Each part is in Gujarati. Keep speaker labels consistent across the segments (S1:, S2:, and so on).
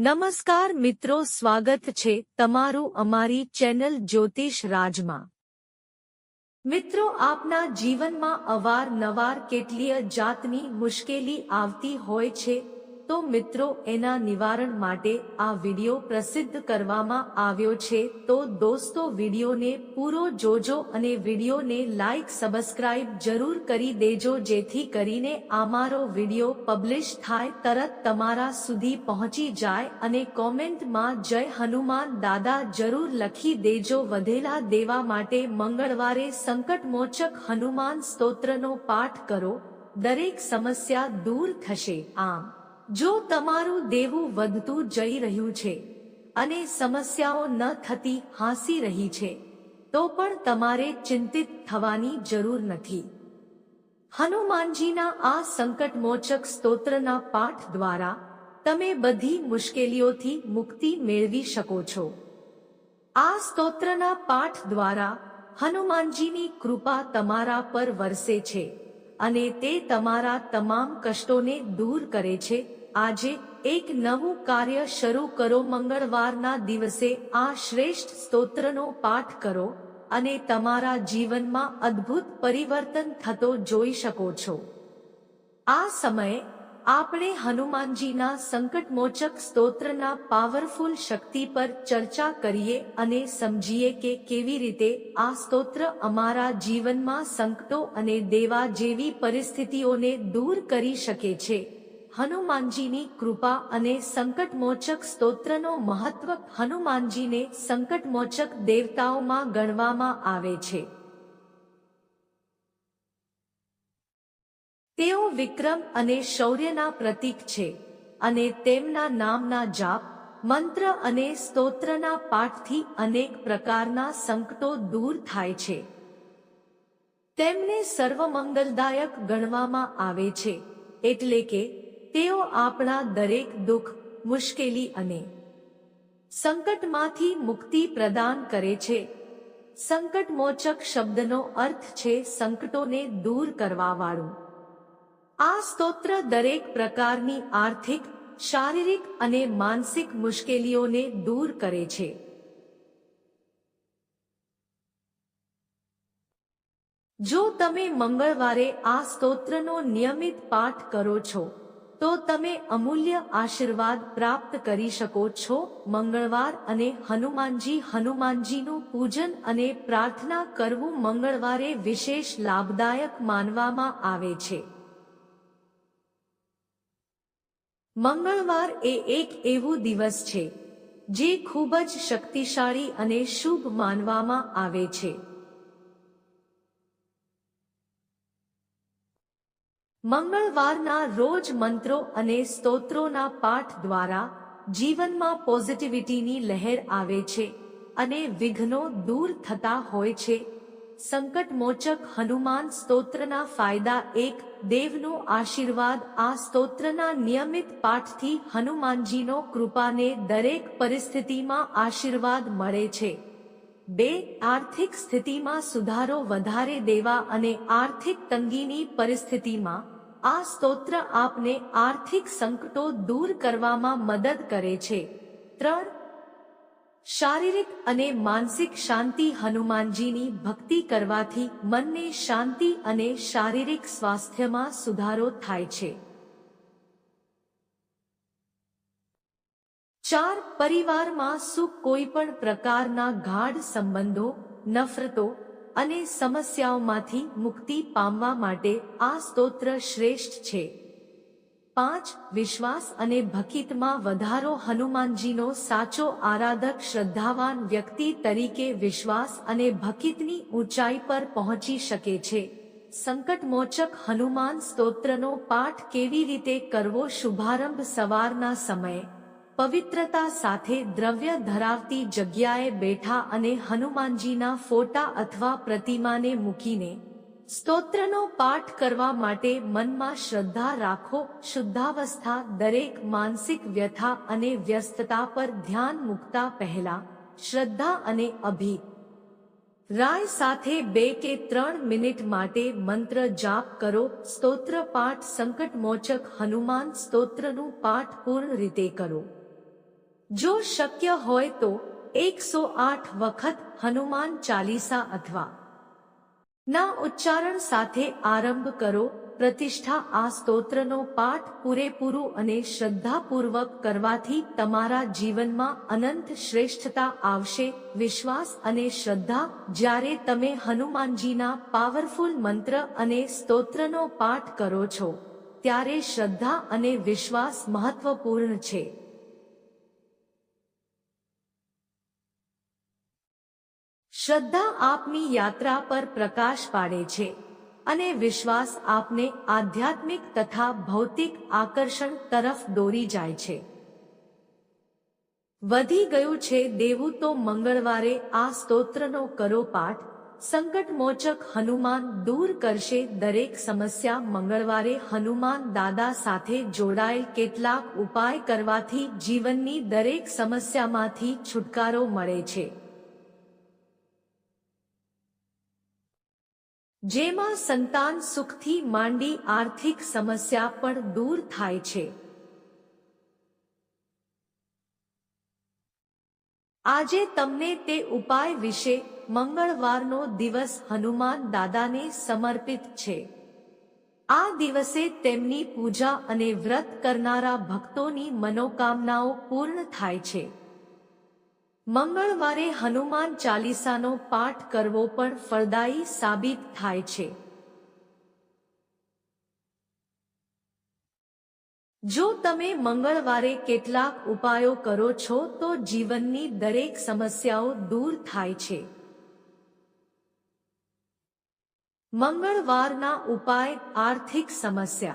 S1: નમસ્કાર મિત્રો, સ્વાગત છે તમારું અમારી ચેનલ જ્યોતિષ રાજમાં. મિત્રો, આપના જીવનમાં અવારનવાર કેટલીય જાતની મુશ્કેલી આવતી હોય છે. તો મિત્રો, એના નિવારણ માટે આ વીડિયો પ્રસિદ્ધ કરવામાં આવ્યો છે. તો દોસ્તો, વિડિયોને પૂરો જોજો અને વિડીયોને લાઈક, સબસ્ક્રાઇબ જરૂર કરી દેજો, જેથી કરીને અમારો વિડિયો પબ્લિશ થાય, તરત તમારા સુધી પહોંચી જાય અને કોમેન્ટમાં જય હનુમાન દાદા જરૂર લખી દેજો. વધેલા દેવા માટે મંગળવારે સંકટમોચક હનુમાન સ્તોત્રનો પાઠ કરો. દરેક સમસ્યા દૂર થશે. આમ. જો તમારું દેવું વધતું જઈ રહ્યું છે અને સમસ્યાઓ ન થતી હાંસી રહી છે, તો પણ તમારે ચિંતિત થવાની જરૂર નથી. હનુમાનજીના આ સંકટમોચક સ્તોત્રના પાઠ દ્વારા તમે બધી મુશ્કેલીઓથી મુક્તિ મેળવી શકો છો. આ સ્તોત્રના પાઠ દ્વારા હનુમાનજીની કૃપા તમારા પર વરસે છે અને તે તમારા તમામ કષ્ટોને દૂર કરે છે આજે એક નવું કાર્ય શરૂ કરો. મંગળવારના દિવસે આ શ્રેષ્ઠ સ્તોત્રનો પાઠ કરો અને તમારા જીવનમાં અદ્ભુત પરિવર્તન થતો જોઈ શકો છો. આ સમયે આપણે હનુમાનજીના સંકટમોચક સ્તોત્રના પાવરફુલ શક્તિ પર ચર્ચા કરીએ અને સમજીએ કે કેવી રીતે આ સ્તોત્ર અમારા જીવનમાં સંકટો અને દેવા જેવી પરિસ્થિતિઓને દૂર કરી શકે છે. હનુમાનજીની કૃપા અને સંકટમોચક સ્તોત્રનો મહત્વ હનુમાનજીને સંકટમોચક દેવતાઓમાં ગણવામાં આવે છે. તેઓ વિક્રમ અને શૌર્યના પ્રતીક છે અને તેમના નામના જાપ, મંત્ર અને સ્તોત્રના પાઠથી અનેક પ્રકારના સંકટો દૂર થાય છે. તેમને સર્વમંગલદાયક ગણવામાં આવે છે, એટલે કે તેઓ આપણા દરેક દુઃખ, મુશ્કેલી અને સંકટમાંથી મુક્તિ પ્રદાન કરે છે. સંકટમોચક શબ્દનો અર્થ છે સંકટોને દૂર કરવાવાળું. આ સ્તોત્ર દરેક પ્રકારની આર્થિક, શારીરિક અને માનસિક મુશ્કેલીઓને દૂર કરે છે. જો તમે મંગળવારે આ સ્તોત્રનો નિયમિત પાઠ કરો છો તો તમે અમૂલ્ય આશીર્વાદ પ્રાપ્ત કરી શકો છો. મંગળવાર અને હનુમાનજી હનુમાનજીનું પૂજન અને પ્રાર્થના કરવું મંગળવારે વિશેષ લાભદાયક માનવામાં આવે છે. મંગળવાર એ એક એવું દિવસ છે, જે ખૂબ જ શક્તિશાળી અને શુભ માનવામાં આવે છે. મંગળવારના રોજ મંત્રો અને સ્તોત્રોના પાઠ દ્વારા જીવનમાં પોઝિટિવિટીની લહેર આવે છે અને વિઘ્નો દૂર થતા હોય છે. સંકટમોચક હનુમાન સ્તોત્રના ફાયદા એક, દેવનો આશીર્વાદ. આ સ્તોત્રના નિયમિત પાઠથી હનુમાનજીનો કૃપાને દરેક પરિસ્થિતિમાં આશીર્વાદ મળે છે. બે આર્થિક સ્થિતિમાં સુધારો વધારે દેવા અને આર્થિક તંગીની પરિસ્થિતિમાં આ સ્તોત્ર આપને આર્થિક સંકટો દૂર કરવામાં મદદ કરે છે. ત્રણ, શારીરિક અને માનસિક શાંતિ હનુમાનજીની ભક્તિ કરવાથી મનને શાંતિ અને શારીરિક સ્વાસ્થ્યમાં સુધારો થાય છે. ચાર પરિવારમાં સુખ કોઈ પણ પ્રકારના ગાઢ સંબંધો, નફરતો અને સમસ્યાઓમાંથી મુક્તિ પામવા માટે આ સ્તોત્ર શ્રેષ્ઠ છે. પાંચ, વિશ્વાસ અને ભકિતમાં વધારો હનુમાનજીનો સાચો આરાધક શ્રદ્ધાવાન વ્યક્તિ તરીકે વિશ્વાસ અને ભકિતની ઊંચાઈ પર પહોંચી શકે છે. સંકટમોચક હનુમાન સ્તોત્રનો પાઠ કેવી રીતે કરવો શુભારંભ સવારના સમયે? પવિત્રતા સાથે દ્રવ્ય ધરાવતી જગ્યાએ બેઠા અને હનુમાનજીના ફોટા અથવા પ્રતિમાને મૂકીને સ્તોત્રનો પાઠ કરવા માટે મનમાં શ્રદ્ધા રાખો, શુદ્ધાવસ્થા દરેક માનસિક વ્યથા અને વ્યસ્તતા પર ધ્યાન મૂકતા પહેલા શ્રદ્ધા અને અભિ. રાય સાથે બે કે ત્રણ મિનિટ માટે મંત્ર જાપ કરો, સ્તોત્ર પાઠ સંકટમોચક હનુમાન સ્તોત્રનું પાઠ પૂર્ણ રીતે કરો. જો શક્ય હોય તો એકસો આઠ વખત હનુમાન ચાલીસા અથવા ના ઉચ્ચારણ સાથે આરંભ કરો, પ્રતિષ્ઠા આ સ્તોત્રનો પાઠ પૂરેપૂરું અને શ્રદ્ધાપૂર્વક કરવાથી તમારા જીવનમાં અનંત શ્રેષ્ઠતા આવશે, વિશ્વાસ અને શ્રદ્ધા, જ્યારે તમે હનુમાનજીના પાવરફુલ મંત્ર અને સ્તોત્રનો પાઠ કરો છો, ત્યારે શ્રદ્ધા અને વિશ્વાસ મહત્વપૂર્ણ છે. શ્રદ્ધા આપની યાત્રા પર પ્રકાશ પાડે છે અને વિશ્વાસ આપને આધ્યાત્મિક તથા ભૌતિક આકર્ષણ તરફ દોરી જાય છે. વધી ગયું છે દેવું તો મંગળવારે આ સ્તોત્રનો કરો પાઠ. સંકટમોચક હનુમાન દૂર કરશે દરેક સમસ્યા. મંગળવારે હનુમાન દાદા સાથે જોડાયેલ કેટલાક ઉપાય કરવાથી જીવનની દરેક સમસ્યામાંથી છુટકારો મળે છે. જેમાં સંતાન સુખથી માંડી આર્થિક સમસ્યા પણ દૂર થાય છે. આજે તમને તે ઉપાય વિશે મંગળવારનો દિવસ હનુમાન દાદાને સમર્પિત છે. આ દિવસે તેમની પૂજા અને વ્રત કરનારા ભક્તોની મનોકામનાઓ પૂર્ણ થાય છે. મંગળવારે હનુમાન ચાલીસાનો પાઠ કરવો પણ ફળદાયી સાબિત થાય છે. જો તમે મંગળવારે કેટલાક ઉપાયો કરો છો, તો જીવનની દરેક સમસ્યાઓ દૂર થાય છે. મંગળવારના ઉપાય આર્થિક સમસ્યા.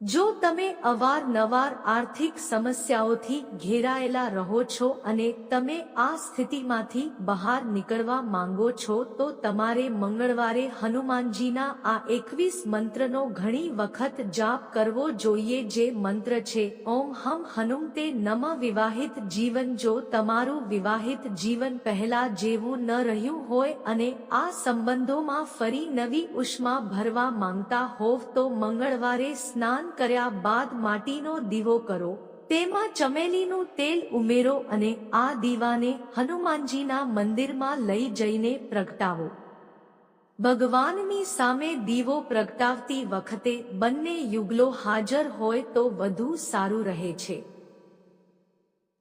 S1: જો તમે અવારનવાર આર્થિક સમસ્યાઓથી ઘેરાયેલા રહો છો અને તમે આ સ્થિતિમાંથી બહાર નીકળવા માંગો છો, તો તમારે મંગળવારે હનુમાનજીના આ એકવીસ મંત્રનો ઘણી વખત જાપ કરવો જોઈએ, જે મંત્ર છે, ઓમ હમ હનુમતે નમ વિવાહિત જીવન, જો તમારું વિવાહિત જીવન પહેલા જેવું ન રહ્યું હોય અને આ સંબંધોમાં ફરી નવી ઉષ્મા ભરવા માંગતા હોવ, તો મંગળવારે સ્નાન કર્યા બાદ માટીનો દીવો કરો, તેમાં ચમેલીનું તેલ ઉમેરો અને આ દીવાને હનુમાનજીના મંદિરમાં લઈ જઈને પ્રગટાવો. ભગવાનની સામે દીવો પ્રગટાવતી વખતે બંને યુગલો હાજર હોય તો વધુ સારું રહે છે.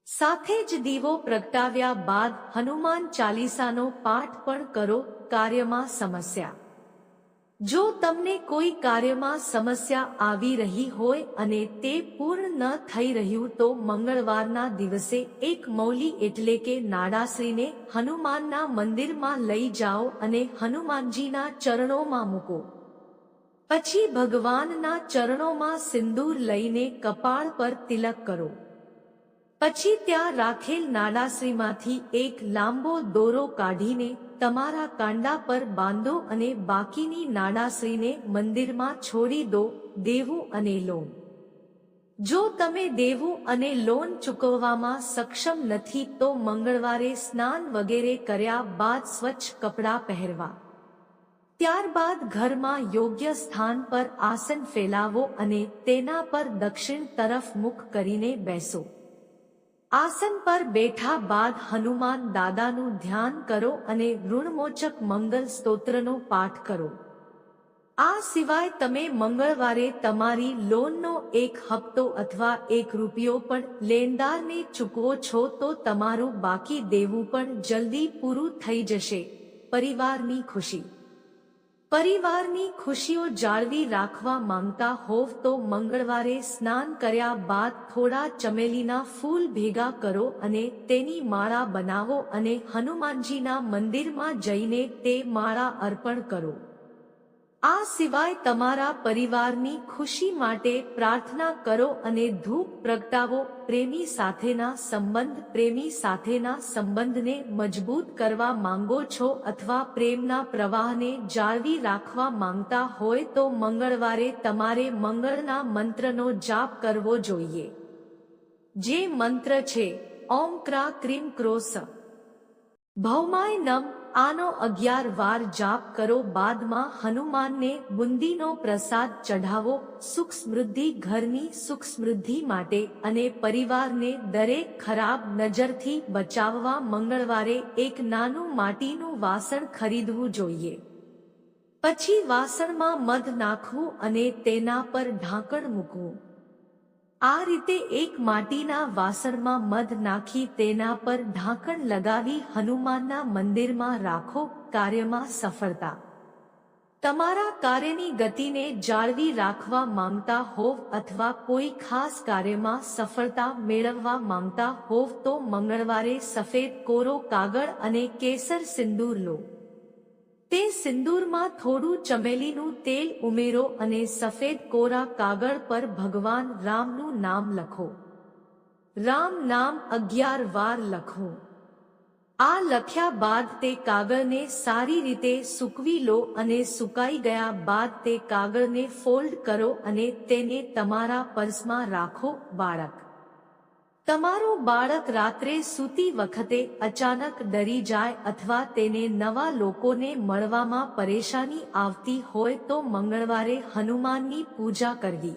S1: સાથે જ દીવો પ્રગટાવ્યા બાદ હનુમાન ચાલીસાનો પાઠ પણ કરો, કાર્યમાં સમસ્યા. જો તમને કોઈ કાર્યમાં સમસ્યા આવી રહી હોય અને તે પૂર્ણ ન થઈ રહ્યું તો મંગળવારના દિવસે એક મૌલી એટલે કે નાડાશ્રીને હનુમાનના મંદિરમાં લઈ જાઓ અને હનુમાનજીના ચરણોમાં મૂકો. પછી ભગવાનના ચરણોમાં સિંદૂર લઈને કપાળ પર તિલક કરો. પછી ત્યાં રાખેલ નાડાશ્રીમાંથી એક લાંબો દોરો કાઢીને તમારા કાંડા પર બાંધો અને બાકીની નાડાશ્રીને મંદિરમાં છોડી દો, દેવું અને લોન. જો તમે દેવું અને લોન ચૂકવવામાં સક્ષમ નથી તો મંગળવારે સ્નાન વગેરે કર્યા બાદ સ્વચ્છ કપડાં પહેરવા. ત્યારબાદ ઘરમાં યોગ્ય સ્થાન પર આસન ફેલાવો અને તેના પર દક્ષિણ તરફ મુખ કરીને બેસો. આસન પર બેઠા બાદ હનુમાન દાદાનું ધ્યાન કરો અને ઋણમોચક મંગલ સ્તોત્રનો પાઠ કરો. આ સિવાય તમે મંગળવારે તમારી લોનનો એક હપ્તો અથવા એક રૂપિયો પણ લેનદારને ચૂકવો છો તો તમારું બાકી દેવું પણ જલ્દી પૂરું થઈ જશે. પરિવારની ખુશી. પરિવારની ખુશીઓ જાળવી રાખવા માંગતા હોવ તો મંગળવારે સ્નાન કર્યા બાદ થોડા ચમેલીના ફૂલ ભેગા કરો અને તેની માળા બનાવો અને હનુમાનજીના મંદિરમાં જઈને તે માળા અર્પણ કરો. આ સિવાય તમારા પરિવારની ખુશી માટે પ્રાર્થના કરો અને ધૂપ પ્રગટાવો. પ્રેમી સાથેના સંબંધ, પ્રેમી સાથેના સંબંધને મજબૂત કરવા માંગો છો અથવા પ્રેમના પ્રવાહને જાળવી રાખવા માંગતા હોય તો મંગળવારે તમારે મંગળના મંત્રનો જાપ કરવો જોઈએ. જે મંત્ર છે, ઓમ ક્રા ક્રીમ ક્રોસ. ભૌમાય નમ આનો અગિયાર વાર જાપ કરો, બાદમાં હનુમાનને બુંદીનો પ્રસાદ ચઢાવો સુખ સમૃદ્ધિ ઘરની સુખ સમૃદ્ધિ માટે અને પરિવારને દરેક ખરાબ નજરથી બચાવવા મંગળવારે એક નાનું માટીનું વાસણ ખરીદવું જોઈએ. પછી વાસણમાં મધ નાખવું અને તેના પર ઢાંકણ મૂકવું. આ રીતે એક માટીના વાસણમાં મધ નાખી તેના પર ઢાંકણ લગાવી હનુમાનના મંદિરમાં રાખો, કાર્યમાં સફળતા. તમારા કાર્યની ગતિને જાળવી રાખવા માંગતા હોવ અથવા કોઈ ખાસ કાર્યમાં સફળતા મેળવવા માંગતા હોવ તો મંગળવારે સફેદ કોરો કાગળ અને કેસર સિંદૂર લો. તે સિંદૂરમાં થોડું ચમેલીનું તેલ ઉમેરો અને સફેદ કોરા કાગળ પર ભગવાન રામનું નામ લખો. રામ નામ અગિયાર વાર લખો. આ લખ્યા બાદ તે કાગળને સારી રીતે સૂકવી લો અને સુકાઈ ગયા બાદ તે કાગળને ફોલ્ડ કરો અને તેને તમારા પર્સમાં રાખો, બાળક. તમારું બાળક રાત્રે સૂતી વખતે અચાનક ડરી જાય અથવા તેને નવા લોકોને મળવામાં પરેશાની આવતી હોય તો મંગળવારે હનુમાનની પૂજા કરવી.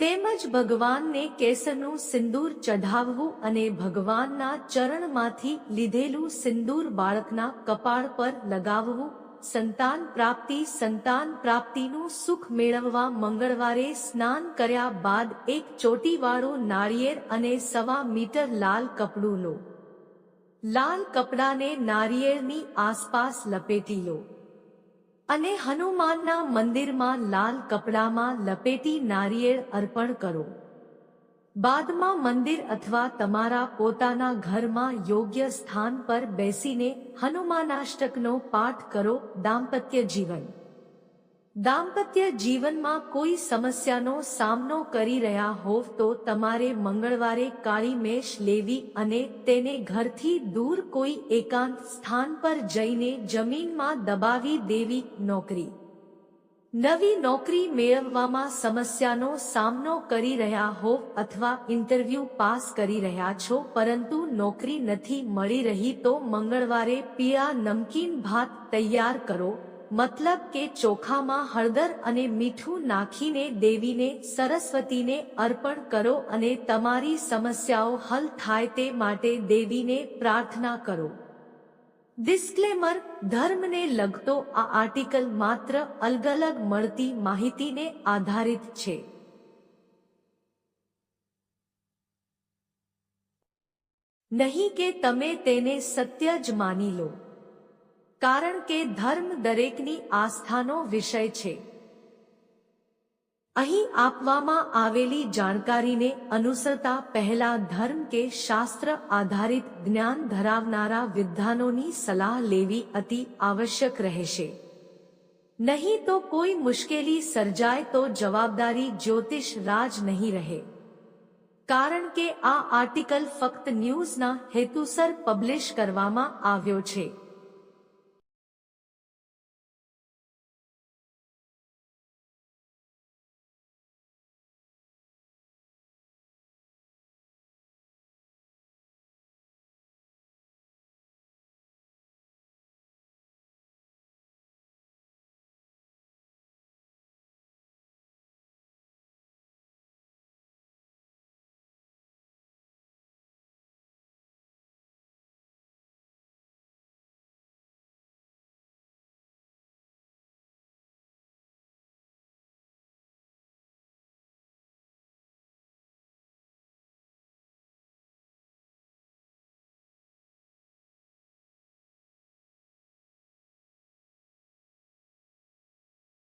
S1: તેમજ ભગવાનને કેસરનું સિંદૂર ચઢાવવું અને ભગવાનના ચરણમાંથી લીધેલું સિંદૂર બાળકના કપાળ પર લગાવવું સંતાન પ્રાપ્તિ, સંતાન પ્રાપ્તિનું સુખ મેળવવા મંગળવારે સ્નાન કર્યા બાદ એક ચોટીવાળો નાળિયેર અને સવા મીટર લાલ કપડું લો. લાલ કપડાને નાળિયેરની આસપાસ લપેટી લો. અને હનુમાનના મંદિરમાં લાલ કપડામાં લપેટી નારિયેળ અર્પણ કરો. બાદમાં મંદિર અથવા તમારા પોતાના ઘરમાં યોગ્ય સ્થાન પર બેસીને હનુમાનાષ્ટકનો પાઠ કરો દાંપત્ય જીવન. દાંપત્ય જીવનમાં કોઈ સમસ્યાનો સામનો કરી રહ્યા હોવ તો તમારે મંગળવારે કાળી મેષ લેવી અને તેને ઘરથી દૂર કોઈ એકાંત સ્થાન પર જઈને જમીનમાં દબાવી દેવી નોકરી. નવી નોકરી મેળવવામાં સમસ્યાનો સામનો કરી રહ્યા હોવ અથવા ઇન્ટરવ્યૂ પાસ કરી રહ્યા છો પરંતુ નોકરી નથી મળી રહી તો મંગળવારે પીળા નમકીન ભાત તૈયાર કરો. મતલબ કે ચોખામાં હળદર અને મીઠું નાખીને દેવીને, સરસ્વતીને અર્પણ કરો અને તમારી સમસ્યાઓ હલ થાય તે માટે દેવીને પ્રાર્થના કરો. ડિસ્ક્લેમર ધર્મને લગતો આ આર્ટિકલ માત્ર અલગ અલગ મળતી માહિતીને આધારિત છે. નહીં કે તમે તેને સત્ય જ માની લો. કારણ કે ધર્મ દરેકની આસ્થાનો વિષય છે. અહીં આપવામાં આવેલી જાણકારીને અનુસરતા પહેલા ધર્મ કે શાસ્ત્ર આધારિત જ્ઞાન ધરાવનારા વિદ્વાનોની સલાહ લેવી અતિ આવશ્યક રહેશે. નહીં તો કોઈ મુશ્કેલી સર્જાય તો જવાબદારી જ્યોતિષ રાજ નહીં રહે. કારણ કે આ આર્ટિકલ ફક્ત ન્યૂઝના હેતુસર પબ્લિશ કરવામાં આવ્યો છે.